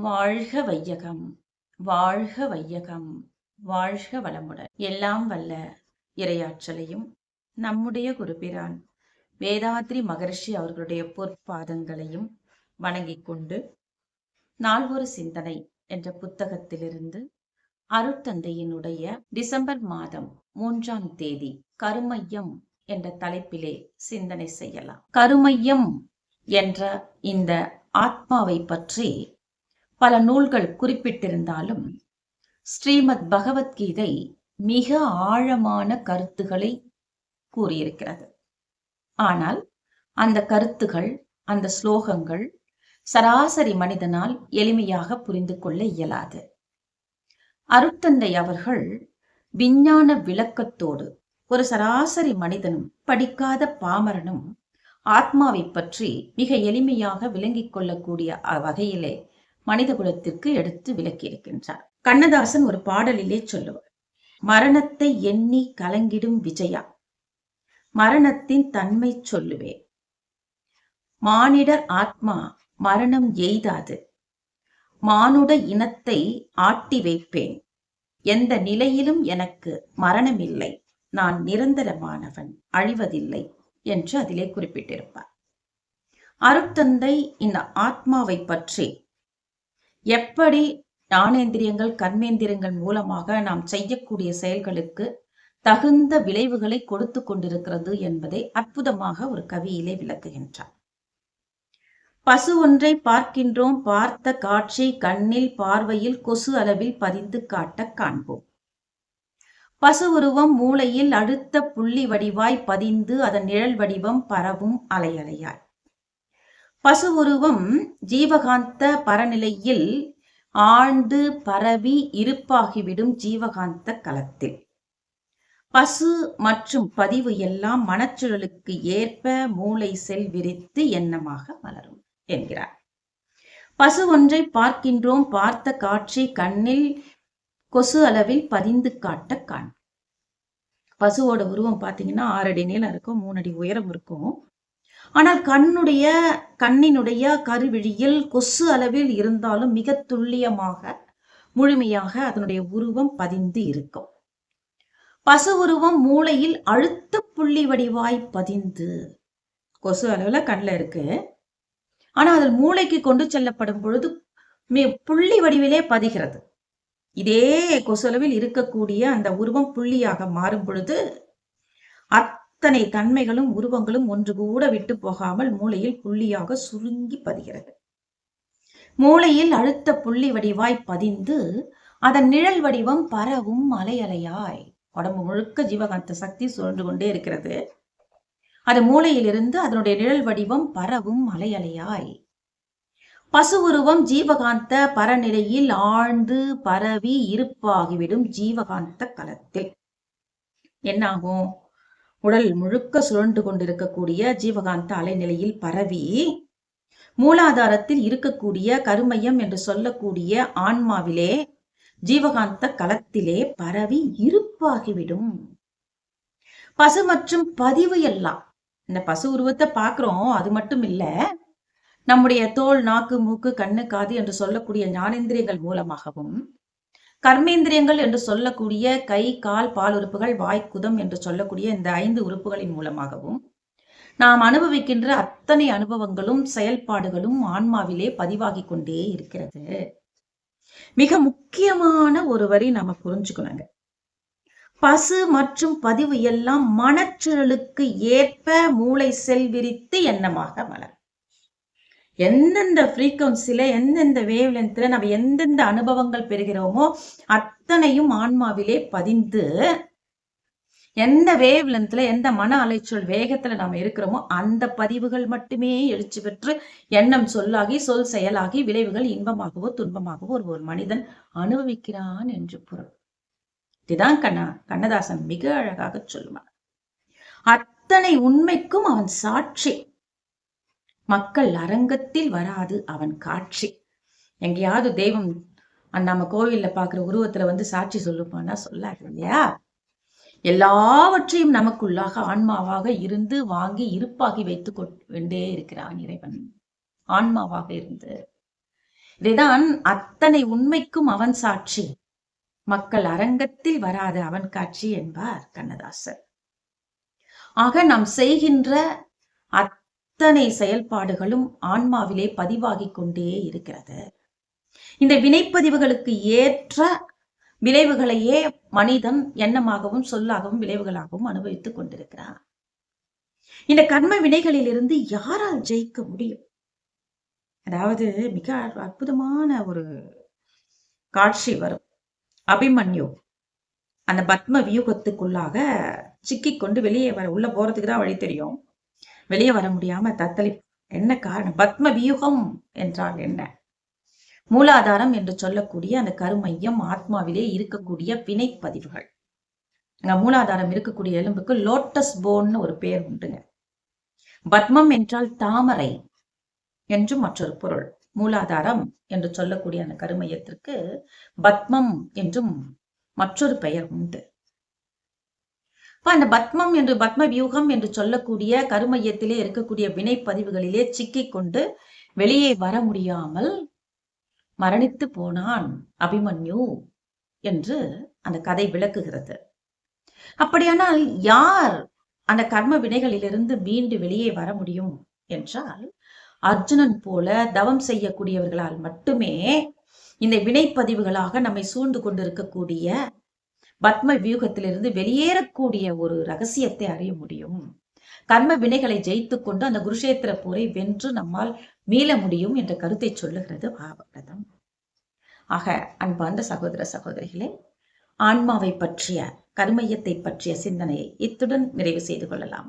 வாழ்க வையகம் வாழ்க வையகம் வாழ்க வளமுடன். எல்லாம் வல்ல இரையாற்றலையும் நம்முடைய குருபிரான். வேதாத்ரி மகர்ஷி அவர்களுடைய பொற்பாதங்களையும் வணங்கிக் கொண்டு நால்வொரு சிந்தனை என்ற புத்தகத்திலிருந்து அருட்தந்தையினுடைய டிசம்பர் மாதம் மூன்றாம் தேதி கருமையம் என்ற தலைப்பிலே சிந்தனை செய்யலாம். கருமையம் என்ற இந்த ஆத்மாவை பற்றி பல நூல்கள் குறிப்பிட்டிருந்தாலும் ஸ்ரீமத் பகவத்கீதை மிக ஆழமான கருத்துக்களை கூறியிருக்கிறது. ஆனால் அந்த கருத்துகள் அந்த ஸ்லோகங்கள் சராசரி மனிதனால் எளிமையாக புரிந்து கொள்ள இயலாது. அருட்தந்தை அவர்கள் விஞ்ஞான விளக்கத்தோடு ஒரு சராசரி மனிதனும் படிக்காத பாமரனும் ஆத்மாவை பற்றி மிக எளிமையாக விளங்கிக் கொள்ளக்கூடிய வகையிலே மனித குலத்திற்கு எடுத்து விளக்கியிருக்கின்றார். கண்ணதாசன் ஒரு பாடலிலே சொல்லுவார் மரணத்தை எண்ணி கலங்கிடும் விஜயா மரணத்தின் தன்மை சொல்லுவேன் மானிடர் ஆத்மா மரணம் எய்தாது மானுட இனத்தை ஆட்டி வைப்பேன். எந்த நிலையிலும் எனக்கு மரணமில்லை நான் நிரந்தரமானவன் அழிவதில்லை என்று அதிலே குறிப்பிட்டிருப்பார். அருட்தந்தை இந்த ஆத்மாவை பற்றி எப்படி ஞானேந்திரியங்கள் கர்மேந்திரியங்கள் மூலமாக நாம் செய்யக்கூடிய செயல்களுக்கு தகுந்த விளைவுகளை கொடுத்து கொண்டிருக்கிறது என்பதை அற்புதமாக ஒரு கவியிலே விளக்குகின்றார். பசு ஒன்றை பார்க்கின்றோம் பார்த்த காட்சி கண்ணில் பார்வையில் கொசு அளவில் பதிந்து காட்ட காண்போம். பசு உருவம் மூளையில் அடுத்த புள்ளி வடிவாய் பதிந்து அதன் நிழல் வடிவம் பரவும் அலையலையாய். பசு உருவம் ஜீவகாந்த பரநிலையில் ஆழ்ந்து பரவி இருப்பாகிவிடும் ஜீவகாந்த களத்தில். பசு மற்றும் பதிவு எல்லாம் மனச்சுழலுக்கு ஏற்ப மூளை செல் விரித்து எண்ணமாக வளரும் என்கிறார். பசு ஒன்றை பார்க்கின்றோம் பார்த்த காட்சி கண்ணில் கொசு அளவில் பதிந்து காட்ட காண். பசுவோட உருவம் பார்த்தீங்கன்னா ஆறடி நீளம் இருக்கும் மூணு அடி உயரம் இருக்கும். ஆனால் கண்ணுடைய கண்ணினுடைய கருவிழியில் கொசு அளவில் இருந்தாலும் மிக துல்லியமாக முழுமையாக அதனுடைய உருவம் பதிந்து இருக்கும். பசு உருவம் மூளையில் அழுத்த புள்ளி வடிவாய் பதிந்து கொசு அளவில் கண்ணில் இருக்கு. ஆனால் அதில் மூளைக்கு கொண்டு செல்லப்படும் பொழுது புள்ளி வடிவிலே பதிகிறது. இதே கொசு அளவில் இருக்கக்கூடிய அந்த உருவம் புள்ளியாக மாறும் பொழுது அத்தனை தன்மைகளும் உருவங்களும் ஒன்று கூட விட்டு போகாமல் மூளையில் புள்ளியாக சுருங்கி பதிகிறது. மூளையில் அழுத்த புள்ளி வடிவாய் பதிந்து அதன் நிழல் வடிவம் பரவும் அலையலையாய் உடம்பு முழுக்க ஜீவகாந்த சக்தி சுழன்று கொண்டே இருக்கிறது. அது மூளையிலிருந்து அதனுடைய நிழல் வடிவம் பரவும் அலையலையாய் பசு உருவம் ஜீவகாந்த பரநிலையில் ஆழ்ந்து பரவி இருப்பாகிவிடும் ஜீவகாந்த களத்தில் என்னாகும்? உடல் முழுக்க சுழன்று கொண்டிருக்கக்கூடிய ஜீவகாந்த அலைநிலையில் பரவி மூலாதாரத்தில் இருக்கக்கூடிய கருமையம் என்று சொல்லக்கூடிய ஆன்மாவிலே ஜீவகாந்த களத்திலே பரவி இருப்பாகிவிடும். பசு மற்றும் பதிவு எல்லாம். இந்த பசு உருவத்தை பார்க்குறோம் அது மட்டும் இல்ல நம்முடைய தோல் நாக்கு மூக்கு கண்ணு காது என்று சொல்லக்கூடிய ஞானேந்திரியங்கள் மூலமாகவும் கர்மேந்திரியங்கள் என்று சொல்லக்கூடிய கை கால் பால் உறுப்புகள் வாய் குதம் என்று சொல்லக்கூடிய இந்த ஐந்து உறுப்புகளின் மூலமாகவும் நாம் அனுபவிக்கின்ற அத்தனை அனுபவங்களும் செயல்பாடுகளும் ஆன்மாவிலே பதிவாகி கொண்டே இருக்கிறது. மிக முக்கியமான ஒரு வரி நம்ம புரிஞ்சுக்கணுங்க. பசு மற்றும் பதிவு எல்லாம் மனச்சூழலுக்கு ஏற்ப மூளை செல் விரித்து எண்ணமாக மலர். எந்தெந்த ஃப்ரீக்வன்சில எந்தெந்த வேவ் லென்த்தில் நம்ம எந்தெந்த அனுபவங்கள் பெறுகிறோமோ அத்தனையும் ஆன்மாவிலே பதிந்து எந்த வேவ் லென்த்தில் எந்த மன அலைச்சல் வேகத்தில் நாம் இருக்கிறோமோ அந்த பதிவுகள் மட்டுமே எழுச்சி பெற்று எண்ணம் சொல்லாகி சொல் செயலாகி விளைவுகள் இன்பமாகவோ துன்பமாகவோ ஒரு ஒரு மனிதன் அனுபவிக்கிறான் என்று பொருள். இதுதான் கண்ணா கண்ணதாசன் மிக அழகாக சொல்லுவான் அத்தனை உண்மைக்கும் அவன் சாட்சி. மக்கள் அரங்கத்தில் வராது அவன் காட்சி. எங்கேயாவது தெய்வம் நம்ம கோவில்ல பாக்குற உருவத்துல வந்து சாட்சி சொல்லுப்பானா சொல்லாது இல்லையா? எல்லாவற்றையும் நமக்குள்ளாக ஆன்மாவாக இருந்து வாங்கி இருப்பாகி வைத்து கொண்டே இருக்கிறான் இறைவன். ஆன்மாவாக இருந்து. இதைதான் அத்தனை உண்மைக்கும் அவன் சாட்சி. மக்கள் அரங்கத்தில் வராத அவன் காட்சி என்பார் கண்ணதாசர் ஆக நாம் செய்கின்ற அத்தனை செயல்பாடுகளும் ஆன்மாவிலே பதிவாகிக் கொண்டே இருக்கிறது. இந்த வினைப்பதிவுகளுக்கு ஏற்ற விளைவுகளையே மனிதன் எண்ணமாகவும் சொல்லாகவும் விளைவுகளாகவும் அனுபவித்துக் கொண்டிருக்கிறான். இந்த கர்ம வினைகளிலிருந்து யாரால் ஜெயிக்க முடியும்? அதாவது மிக அற்புதமான ஒரு காட்சி வரும். அபிமன்யு அந்த பத்ம வியூகத்துக்குள்ளாக சிக்கிக் கொண்டு வெளியே வர உள்ள போறதுக்கு தான் வழி தெரியும். வெளியே வர முடியாம தத்தளி என்ன காரணம்? பத்ம வியூகம் என்றால் என்ன? மூலாதாரம் என்று சொல்லக்கூடிய அந்த கருமையம் ஆத்மாவிலே இருக்கக்கூடிய வினைப்பதிவுகள். அங்க மூலாதாரம் இருக்கக்கூடிய எலும்புக்கு லோட்டஸ் போன்னு ஒரு பேர் உண்டுங்க. பத்மம் என்றால் தாமரை என்றும் மற்றொரு பொருள். மூலாதாரம் என்று சொல்லக்கூடிய அந்த கருமையத்திற்கு பத்மம் என்றும் மற்றொரு பெயர் உண்டு. இப்போ அந்த பத்மம் என்று பத்ம வியூகம் என்று சொல்லக்கூடிய கருமையத்திலே இருக்கக்கூடிய வினைப்பதிவுகளிலே சிக்கி கொண்டு வெளியே வர முடியாமல் மரணித்து போனான் அபிமன்யு என்று அந்த கதை விளக்குகிறது. அப்படியானால் யார் அந்த கர்ம வினைகளிலிருந்து மீண்டு வெளியே வர முடியும் என்றால் அர்ஜுனன் போல தவம் செய்யக்கூடியவர்களால் மட்டுமே இந்த வினைப்பதிவுகளாக நம்மை சூழ்ந்து கொண்டிருக்கக்கூடிய பத்ம வியூகத்திலிருந்து வெளியேறக்கூடிய ஒரு ரகசியத்தை அறிய முடியும். கர்ம வினைகளை ஜெயித்துக் கொண்டு அந்த குருஷேத்திர போரை வென்று நம்மால் மீள முடியும் என்ற கருத்தை சொல்லுகிறது பாகவதம். ஆக அன்பார்ந்த சகோதர சகோதரிகளே ஆன்மாவை பற்றிய கர்மயத்தை பற்றிய சிந்தனையை இத்துடன் நிறைவு செய்து கொள்ளலாம்.